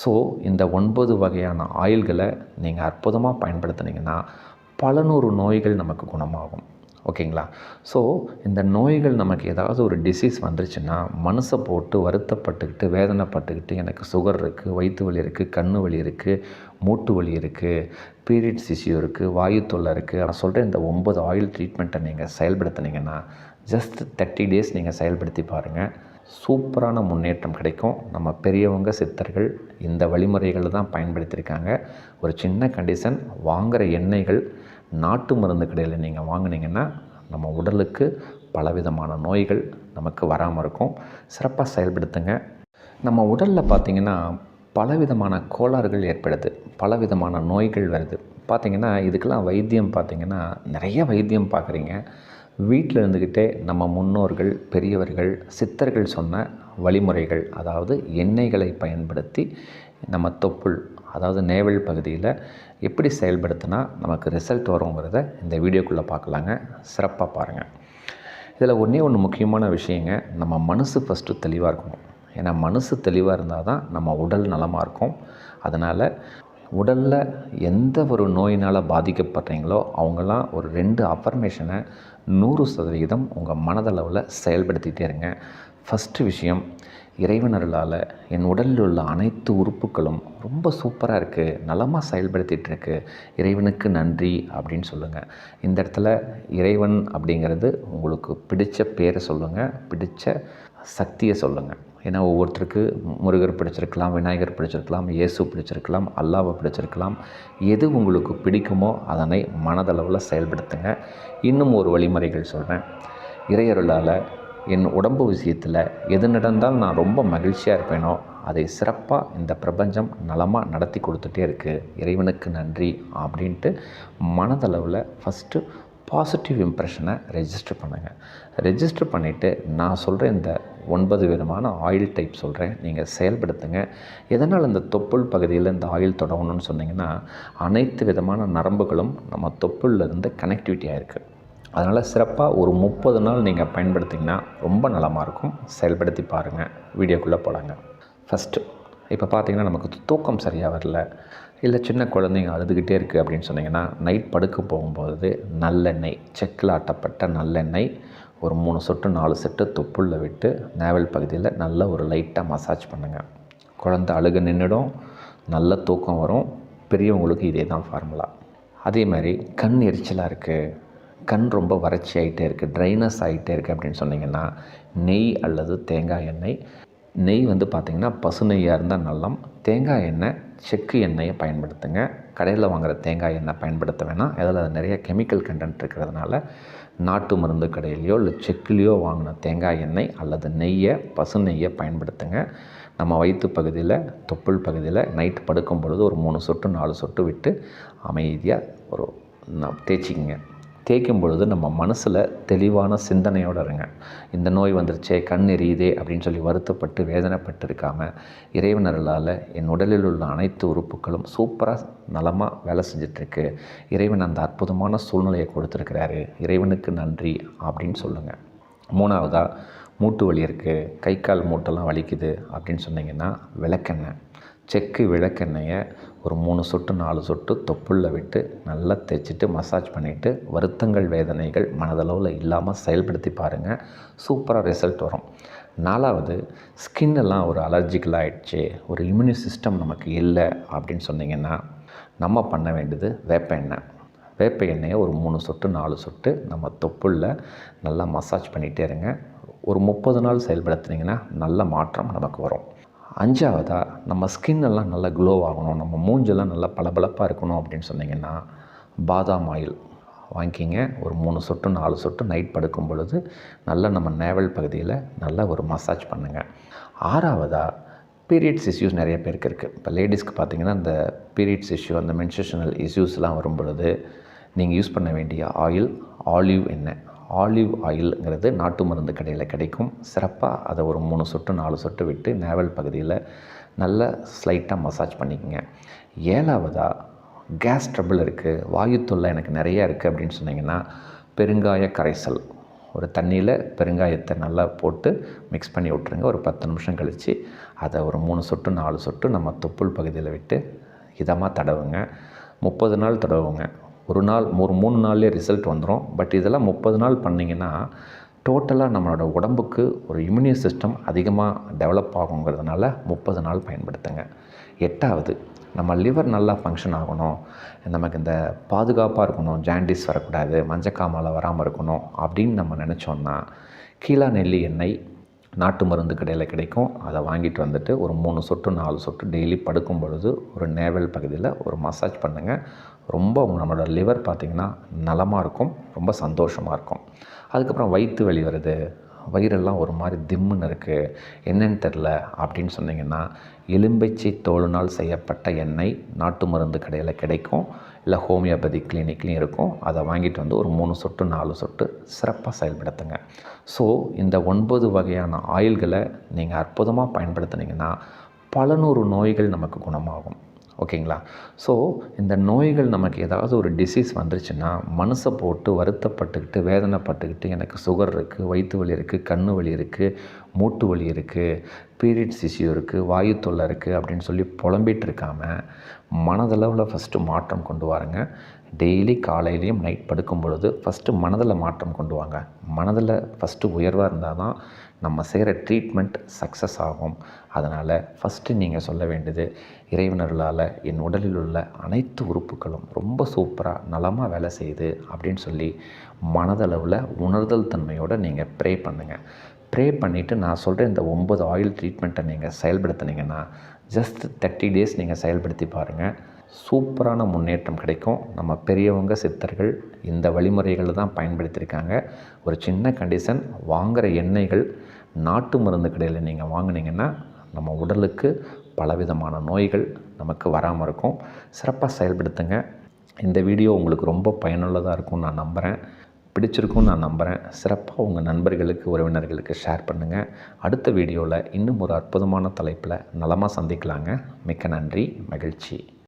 So இந்த ஒன்பது வகையான ஆயில்களை நீங்கள் அற்புதமாக பயன்படுத்துனீங்கன்னா பல நூறு நோய்கள் நமக்கு குணமாகும். ஓகேங்களா? ஸோ இந்த நோய்கள் நமக்கு ஏதாவது ஒரு டிசீஸ் வந்துருச்சுன்னா மனசை போட்டு வருத்தப்பட்டுக்கிட்டு வேதனைப்பட்டுக்கிட்டு எனக்கு சுகர் இருக்குது வயிற்று வலி இருக்குது கண்ணு வலி இருக்குது மூட்டு வலி இருக்குது பீரியட்ஸ் இஷ்யூ இருக்குது வாயு தொல்லை இருக்குது நான் சொல்கிற இந்த ஒம்பது ஆயில் ட்ரீட்மெண்ட்டை நீங்கள் செயல்படுத்துனீங்கன்னா ஜஸ்ட் தேர்ட்டி டேஸ் நீங்கள் செயல்படுத்தி பாருங்கள் சூப்பரான முன்னேற்றம் கிடைக்கும். நம்ம பெரியவங்க சித்தர்கள் இந்த வழிமுறைகளை தான் பயன்படுத்தியிருக்காங்க. ஒரு சின்ன கண்டிஷன் வாங்குகிற எண்ணெய்கள் நாட்டு மருந்து கடையில் நீங்கள் வாங்குனீங்கன்னா நம்ம உடலுக்கு பலவிதமான நோய்கள் நமக்கு வராமல் இருக்கும். சிறப்பாக செயல்படுத்துங்க. நம்ம உடலில் பார்த்திங்கன்னா பலவிதமான கோளாறுகள் ஏற்படுது. பலவிதமான நோய்கள் வருது. பார்த்திங்கன்னா இதுக்கெல்லாம் வைத்தியம் பார்த்திங்கன்னா நிறைய வைத்தியம் பார்க்குறீங்க வீட்டில் இருந்துக்கிட்டே நம்ம முன்னோர்கள் பெரியவர்கள் சித்தர்கள் சொன்ன வழிமுறைகள் அதாவது எண்ணெய்களை பயன்படுத்தி நம்ம தொப்புள் அதாவது நேவல் பகுதியில் எப்படி செயல்படுத்தினா நமக்கு ரிசல்ட் வருங்கிறத இந்த வீடியோக்குள்ளே பார்க்கலாங்க. சிறப்பாக பாருங்கள் இதில் ஒன்றே ஒன்று முக்கியமான விஷயங்க நம்ம மனசு ஃபஸ்ட்டு தெளிவாக இருக்கணும். ஏன்னா மனசு தெளிவாக இருந்தால் தான் நம்ம உடல் நலமாக இருக்கும். அதனால் உடலில் எந்த ஒரு நோயினால் பாதிக்கப்படுறீங்களோ அவங்களாம் ஒரு ரெண்டு அஃபர்மேஷனை நூறு சதவிகிதம் உங்கள் மனதளவில் செயல்படுத்திகிட்டே இருங்க. ஃபஸ்ட்டு விஷயம் இறைவனர்களால் என் உடலில் உள்ள அனைத்து உறுப்புகளும் ரொம்ப சூப்பராக இருக்குது நலமாக செயல்படுத்திகிட்ருக்கு இறைவனுக்கு நன்றி அப்படின்னு சொல்லுங்கள் இந்த இடத்துல இறைவன் அப்படிங்கிறது உங்களுக்கு பிடித்த பேரை சொல்லுங்கள் பிடித்த சக்தியை சொல்லுங்கள் ஏன்னா ஒவ்வொருத்தருக்கு முருகர் பிடிச்சிருக்கலாம் விநாயகர் பிடிச்சிருக்கலாம் இயேசு பிடிச்சிருக்கலாம் அல்லாவை பிடிச்சிருக்கலாம். எது உங்களுக்கு பிடிக்குமோ அதனை மனதளவில் செயல்படுத்துங்க. இன்னும் ஒரு வழிமுறைகள் சொல்கிறேன் இறையருளால் என் உடம்பு விஷயத்தில் எது நடந்தால் நான் ரொம்ப மகிழ்ச்சியாக இருப்பேனோ அதை சிறப்பாக இந்த பிரபஞ்சம் நலமாக நடத்தி கொடுத்துட்டே இருக்குது இறைவனுக்கு நன்றி அப்படின்ட்டு மனதளவில் ஃபஸ்ட்டு பாசிட்டிவ் இம்ப்ரெஷனை ரெஜிஸ்டர் பண்ணுங்கள் ரெஜிஸ்டர் பண்ணிவிட்டு நான் சொல்கிற இந்த ஒன்பது விதமான ஆயில் டைப் சொல்கிறேன் நீங்கள் செயல்படுத்துங்க. எதனால் இந்த தொப்புள் பகுதியில் இந்த ஆயில் தொடங்கணும்னு சொன்னிங்கன்னா அனைத்து விதமான நரம்புகளும் நம்ம தொப்புள்லேருந்து கனெக்டிவிட்டியாக இருக்குது அதனால் சிறப்பாக ஒரு முப்பது நாள் நீங்கள் பயன்படுத்திங்கன்னா ரொம்ப நலமாக இருக்கும். செயல்படுத்தி பாருங்கள் வீடியோக்குள்ளே போடாங்க ஃபஸ்ட்டு இப்போ பார்த்தீங்கன்னா நமக்கு தூக்கம் சரியாக வரல. இல்லை சின்ன குழந்தைங்க அழுதுகிட்டே இருக்குது அப்படின்னு சொன்னிங்கன்னா நைட் படுக்க போகும்போது நல்லெண்ணெய் செக்கில் ஆட்டப்பட்ட நல்லெண்ணெய் ஒரு மூணு சொட்டு நாலு செட்டு தொப்புள்ள விட்டு நேவல் பகுதியில் நல்ல ஒரு லைட்டாக மசாஜ் பண்ணுங்கள் குழந்த அழுக நின்றுடும் நல்ல தூக்கம் வரும். பெரியவங்களுக்கு இதே தான் ஃபார்முலா அதே மாதிரி கண் எரிச்சலாக இருக்குது கண் ரொம்ப வறட்சி ஆகிட்டே இருக்குது ட்ரைனஸ் ஆகிட்டே இருக்குது அப்படின்னு சொன்னிங்கன்னா நெய் அல்லது தேங்காய் எண்ணெய். நெய் வந்து பார்த்திங்கன்னா பசு நெய்யாக இருந்தால் நல்லம். தேங்காய் எண்ணெய் செக்கு எண்ணெயை பயன்படுத்துங்க. கடையில் வாங்குகிற தேங்காய் எண்ணெய் பயன்படுத்த வேணாம். அதில் நிறைய கெமிக்கல் கண்டென்ட் இருக்கிறதுனால நாட்டு மருந்து கடையிலையோ இல்லை செக்குலேயோ வாங்கின தேங்காய் எண்ணெய் அல்லது நெய்யை பசு நெய்யை பயன்படுத்துங்க. நம்ம வயிற்று பகுதியில் தொப்புள் பகுதியில் நைட்டு படுக்கும் பொழுது ஒரு மூணு சொட்டு நாலு சொட்டு விட்டு அமைதியாக ஒரு தேய்ச்சிக்கிங்க. தேய்க்கும் பொழுது நம்ம மனசில் தெளிவான சிந்தனையோடு இருங்க. இந்த நோய் வந்துருச்சே கண் எரியுதே அப்படின்னு சொல்லி வருத்தப்பட்டு வேதனைப்பட்டு இருக்காமல் இறைவனர்களால் என் உடலில் உள்ள அனைத்து உறுப்புகளும் சூப்பராக நலமாக வேலை செஞ்சிட்ருக்கு. இறைவன் அந்த அற்புதமான சூழ்நிலையை கொடுத்துருக்கிறாரு. இறைவனுக்கு நன்றி அப்படின்னு சொல்லுங்கள் மூணாவதாக மூட்டு வலி இருக்குது கை கால் மூட்டெல்லாம் வலிக்குது அப்படின்னு சொன்னிங்கன்னா விளக்கெண்ணெய். செக்கு விளக்கெண்ணெயை ஒரு மூணு சொட்டு நாலு சொட்டு தொப்புளில் விட்டு நல்லா தைச்சிட்டு மசாஜ் பண்ணிவிட்டு வருத்தங்கள் வேதனைகள் மனதளவில் இல்லாமல் செயல்படுத்தி பாருங்கள் சூப்பராக ரிசல்ட் வரும். நாலாவது ஸ்கின் எல்லாம் ஒரு அலர்ஜிக்கல் ஆகிடுச்சு ஒரு இம்யூனி சிஸ்டம் நமக்கு இல்லை அப்படின்னு சொன்னிங்கன்னா நம்ம பண்ண வேண்டியது வேப்ப எண்ணெய். வேப்ப எண்ணெயை ஒரு மூணு சொட்டு நாலு சொட்டு நம்ம தொப்புளில் நல்லா மசாஜ் பண்ணிகிட்டே இருங்க. ஒரு முப்பது நாள் செயல்படுத்துனீங்கன்னா நல்ல மாற்றம் நமக்கு வரும். அஞ்சாவதாக நம்ம ஸ்கின் எல்லாம் நல்லா க்ளோ ஆகணும் நம்ம மூஞ்செல்லாம் நல்லா பளபளப்பாக இருக்கணும் அப்படின்னு சொன்னிங்கன்னா பாதாம் ஆயில் வாங்கிக்கிங்க. ஒரு மூணு சொட்டு நாலு சொட்டு நைட் படுக்கும் பொழுது நல்லா நம்ம நேவல் பகுதியில் நல்லா ஒரு மசாஜ் பண்ணுங்கள் ஆறாவதாக பீரியட்ஸ் இஷ்யூஸ் நிறைய பேருக்கு இருக்குது இப்போ லேடிஸ்க்கு பார்த்திங்கன்னா இந்த பீரியட்ஸ் இஷ்யூ அந்த மென்சேஷனல் இஷ்யூஸ்லாம் வரும் பொழுது நீங்கள் யூஸ் பண்ண வேண்டிய ஆயில் ஆலிவ் எண்ணெய். ஆலிவ் ஆயில்ங்கிறது நாட்டு மருந்து கடையில் கிடைக்கும். சிறப்பாக அதை ஒரு மூணு சொட்டு நாலு சொட்டு விட்டு நேவல் பகுதியில் நல்ல ஸ்லைட்டாக மசாஜ் பண்ணிக்கோங்க. ஏழாவதாக கேஸ் ட்ரபிள் இருக்குது வாயு தொல்லை எனக்கு நிறையா இருக்குது அப்படின்னு சொன்னிங்கன்னா பெருங்காய கரைசல். ஒரு தண்ணியில் பெருங்காயத்தை நல்லா போட்டு மிக்ஸ் பண்ணி விட்ருங்க ஒரு பத்து நிமிஷம் கழித்து அதை ஒரு மூணு சொட்டு நாலு சொட்டு நம்ம தொப்புள் பகுதியில் விட்டு இதமாக தடவுங்க. முப்பது நாள் தடவுங்க. ஒரு நாள் ஒரு மூணு நாள்லேயே ரிசல்ட் வந்துடும் பட் இதெல்லாம் முப்பது நாள் பண்ணிங்கன்னா டோட்டலாக நம்மளோட உடம்புக்கு ஒரு இம்யூனி சிஸ்டம் அதிகமாக டெவலப் ஆகுங்கிறதுனால முப்பது நாள் பயன்படுத்துங்க. எட்டாவது நம்ம லிவர் நல்லா ஃபங்க்ஷன் ஆகணும். நமக்கு இந்த பாதுகாப்பாக இருக்கணும். ஜாண்டிஸ் வரக்கூடாது மஞ்சக்காமலை வராமல் இருக்கணும் அப்படின்னு நம்ம நினச்சோன்னா கீழா நெல்லி எண்ணெய் நாட்டு மருந்து கடையில் கிடைக்கும். அதை வாங்கிட்டு வந்துட்டு ஒரு மூணு சொட்டு நாலு சொட்டு டெய்லி படுக்கும் பொழுது ஒரு நேவல் பகுதியில் ஒரு மசாஜ் பண்ணுங்கள் ரொம்ப நம்மளோட லிவர் பார்த்திங்கன்னா நலமாக இருக்கும் ரொம்ப சந்தோஷமாக இருக்கும். அதுக்கப்புறம் வயிற்று வலி வருது வயிறெல்லாம் ஒரு மாதிரி திம்முன்னு இருக்குது என்னன்னு தெரில அப்படின்னு சொன்னிங்கன்னா எலும்பைச்சை தோலுனால் செய்யப்பட்ட எண்ணெய் நாட்டு மருந்து கடையில் கிடைக்கும். இல்லை ஹோமியோபதி கிளினிக்லேயும் இருக்கும். அதை வாங்கிட்டு வந்து ஒரு மூணு சொட்டு நாலு சொட்டு சிறப்பாக செயல்படுத்துங்க. ஸோ இந்த ஒன்பது வகையான ஆயில்களை நீங்கள் அற்புதமாக பயன்படுத்துனீங்கன்னா பல நூறு நோய்கள் நமக்கு குணமாகும். ஓகேங்களா? ஸோ இந்த நோய்கள் நமக்கு ஏதாவது ஒரு டிசீஸ் வந்துருச்சுன்னா மனசை போட்டு வருத்தப்பட்டுக்கிட்டு வேதனைப்பட்டுக்கிட்டு எனக்கு சுகர் இருக்குது வயிற்று வலி இருக்குது கண் வலி இருக்குது மூட்டு வலி இருக்குது பீரியட்ஸ் இஷ்யூ இருக்குது வாயு தொல்லை இருக்குது அப்படின்னு சொல்லி புலம்பிகிட்டு இருக்காமல் மனதளவில் ஃபஸ்ட்டு மாற்றம் கொண்டு வாருங்க. டெய்லி காலையிலையும் நைட் படுக்கும் பொழுது ஃபஸ்ட்டு மனதில் மாற்றம் கொண்டு வாங்க. மனதில் ஃபஸ்ட்டு உயர்வாக இருந்தால் தான் நம்ம செய்கிற ட்ரீட்மெண்ட் சக்ஸஸ் ஆகும். அதனால் ஃபஸ்ட்டு நீங்கள் சொல்ல வேண்டியது இறைவனர்களால் என் உடலில் உள்ள அனைத்து உறுப்புகளும் ரொம்ப சூப்பராக நலமாக வேலை செய்யுது அப்படின்னு சொல்லி மனதளவில் உணர்தல் தன்மையோடு நீங்கள் ப்ரே பண்ணுங்கள் ப்ரே பண்ணிவிட்டு நான் சொல்கிற இந்த ஒம்பது ஆயில் ட்ரீட்மெண்ட்டை நீங்கள் செயல்படுத்துனீங்கன்னா ஜஸ்ட் தேர்ட்டி டேஸ் நீங்கள் செயல்படுத்தி பாருங்கள் சூப்பரான முன்னேற்றம் கிடைக்கும். நம்ம பெரியவங்க சித்தர்கள் இந்த வழிமுறைகளை தான் பயன்படுத்தியிருக்காங்க. ஒரு சின்ன கண்டிஷன் வாங்குகிற எண்ணெய்கள் நாட்டு மருந்து கடையில் நீங்கள் வாங்கினீங்கன்னா நம்ம உடலுக்கு பலவிதமான நோய்கள் நமக்கு வராமல் இருக்கும். சிறப்பாக செயல்படுத்துங்க. இந்த வீடியோ உங்களுக்கு ரொம்ப பயனுள்ளதாக இருக்கும்னு நான் நம்புகிறேன் பிடிச்சிருக்கும்னு நான் நம்புகிறேன் சிறப்பாக உங்கள் நண்பர்களுக்கு உறவினர்களுக்கு ஷேர் பண்ணுங்கள் அடுத்த வீடியோவில் இன்னும் ஒரு அற்புதமான தலைப்பில் நலமாக சந்திக்கலாங்க. மிக்க நன்றி மகிழ்ச்சி.